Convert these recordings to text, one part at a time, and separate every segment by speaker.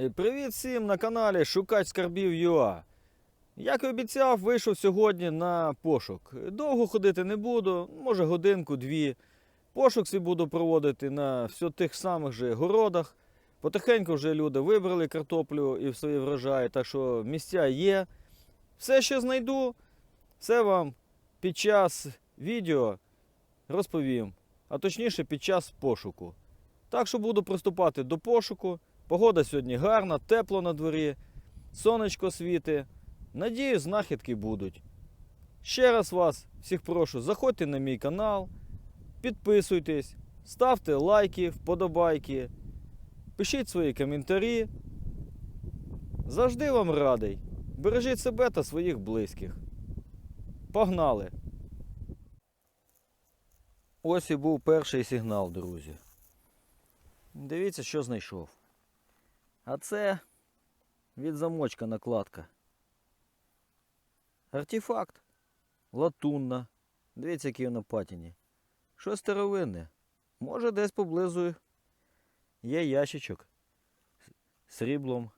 Speaker 1: Е, Привіт всім на каналі Шукач Скарбів ЮА. Як і обіцяв, вийшов сьогодні на пошук. Довго ходити не буду, може годинку-дві. Пошук свій буду проводити на все тих самих же городах. Потихеньку вже люди вибрали картоплю і в свої врожаї, так що місця є. Все, що знайду, все вам під час відео розповім, а точніше під час пошуку. Так що буду приступати до пошуку. Погода сьогодні гарна, тепло на дворі, сонечко світи. Надію, знахідки будуть. Ще раз вас всіх прошу, заходьте на мій канал, підписуйтесь, ставте лайки, вподобайки, пишіть свої коментарі. Завжди вам радий. Бережіть себе та своїх близьких. Погнали! Ось і був перший сигнал, друзі. Дивіться, що знайшов. А це від замочка накладка. Артефакт. Латунна. Дивіться, який на патіні. Щось старовинне. Може, десь поблизу є ящичок з сріблом.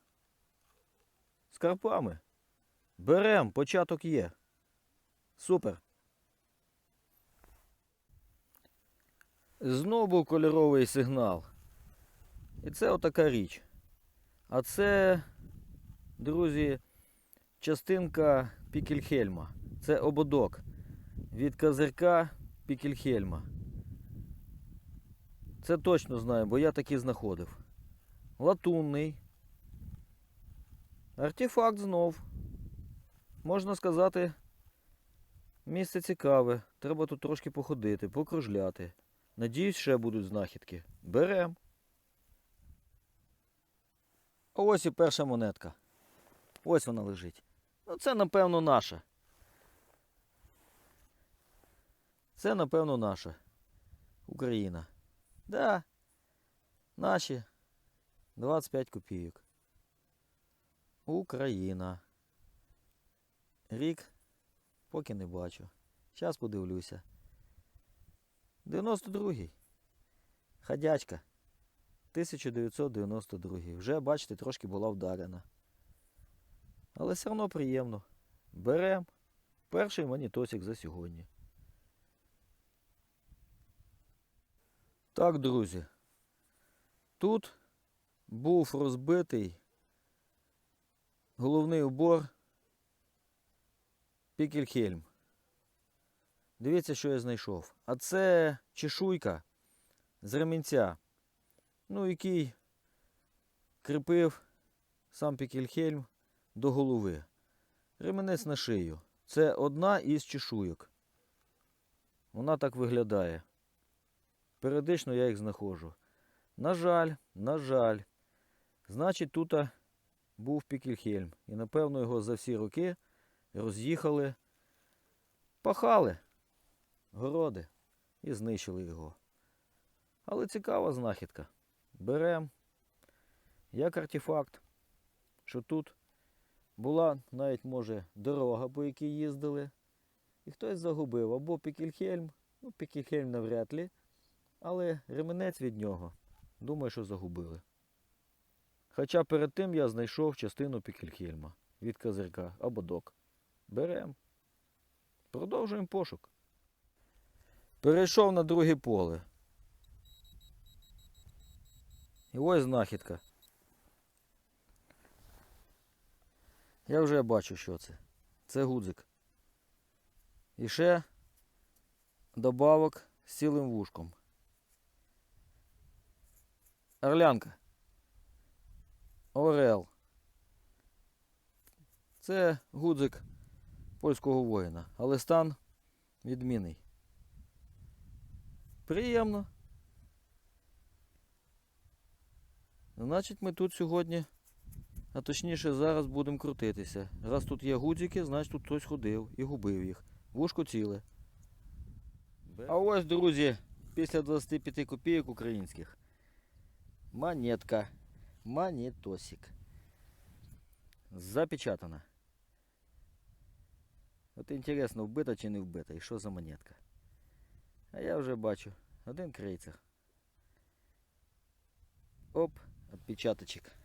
Speaker 1: З карпами. Берем, початок є. Супер. Знову кольоровий сигнал. І це отака річ. А це, друзі, частинка Пікельхельма. Це ободок від козирка Пікельхельма. Це точно знаю, бо я такий знаходив. Латунний. Артефакт знов. Можна сказати, місце цікаве. Треба тут трошки походити, покружляти. Надіюсь, ще будуть знахідки. Берем. Ось і перша монетка. Ось вона лежить. Ну, це, напевно, наша. Це, напевно, наша. Україна. Да. Наші 25 копійок. Україна. Рік. Поки не бачу. Зараз подивлюся. 92-й. Ходячка. 1992. Вже, бачите, трошки була вдарена. Але все одно приємно. Берем перший монітосик за сьогодні. Так, друзі. Тут був розбитий головний убор Пікельхельм. Дивіться, що я знайшов. А це чешуйка з ремінця ну, який кріпив сам Пікельхельм до голови. Ременець на шию. Це одна із чешуйок. Вона так виглядає. Періодично я їх знаходжу. На жаль, на жаль. Значить, тут був Пікельхельм. І напевно його за всі роки роз'їхали, пахали городи і знищили його. Але цікава знахідка беремо як артефакт, що тут була навіть, може, дорога, по якій їздили, і хтось загубив або Пікельхельм, ну, Пікельхельм навряд ли, але ременець від нього, думаю, що загубили. Хоча перед тим я знайшов частину Пікельхельма від козирка або док. Беремо. Продовжуємо пошук. Перейшов на друге поле. І ось знахідка. Я вже бачу, що це. Це гудзик. І ще добавок з цілим вушком. Орлянка. Орел. Це гудзик польського воїна, але стан відмінний. Приємно. Значить, ми тут сьогодні, а точніше зараз будемо крутитися. Раз тут є гудзики, значить тут хтось ходив і губив їх. Вушко ціле. А ось, друзі, після 25 копійок українських. Монетка. Монетосик. Запечатана. От інтересно, вбита чи не вбита, і що за монетка. А я вже бачу. Один крейцер. Оп, отпечаточек.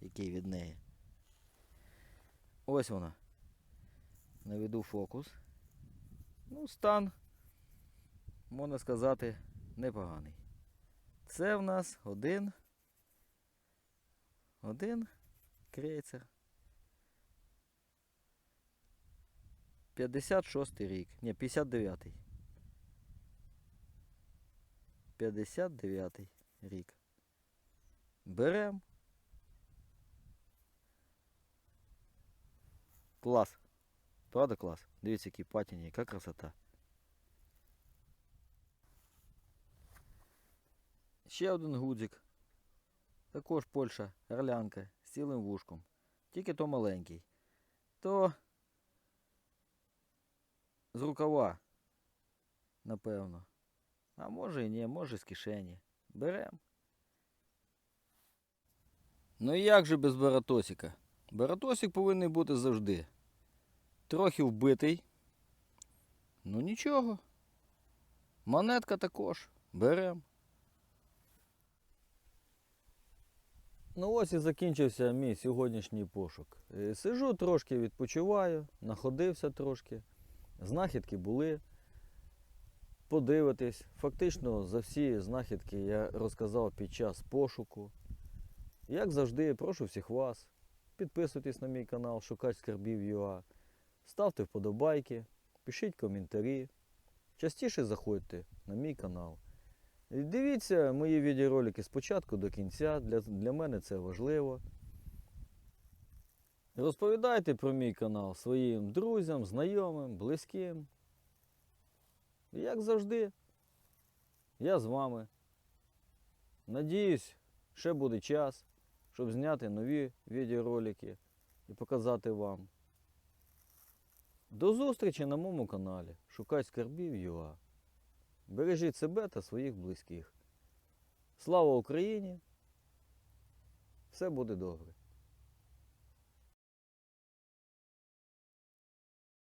Speaker 1: який від неї. Ось вона. Наведу фокус. Ну, стан, можна сказати, непоганий. Це в нас один. Один крейцер. 56 рік. Ні, 59. 59 рік. Берем. Клас. Правда клас? Дивіться, які патіні, яка красота. Ще один гудзик. Також Польща, орлянка з цілим вушком. Тільки то маленький. То з рукава, напевно. А може і ні, може з кишені. Берем. Ну і як же без баратосика? Баратосик повинен бути завжди. Трохи вбитий. Ну нічого. Монетка також. Берем. Ну ось і закінчився мій сьогоднішній пошук. Е, Сижу трошки, відпочиваю, находився трошки. Знахідки були. Подивитись. Фактично за всі знахідки я розказав під час пошуку. Як завжди, прошу всіх вас. Підписуйтесь на мій канал Шукач Скарбів ЮА. Ставте вподобайки, пишіть коментарі. Частіше заходьте на мій канал. І Дивіться мої відеоролики спочатку до кінця. Для, для мене це важливо. Розповідайте про мій канал своїм друзям, знайомим, близьким. Як завжди, я з вами. Надіюсь, ще буде час, щоб зняти нові відеоролики і показати вам. До зустрічі на моєму каналі. Шукай скарбів ЮА. Бережіть себе та своїх близьких. Слава Україні! Все буде добре.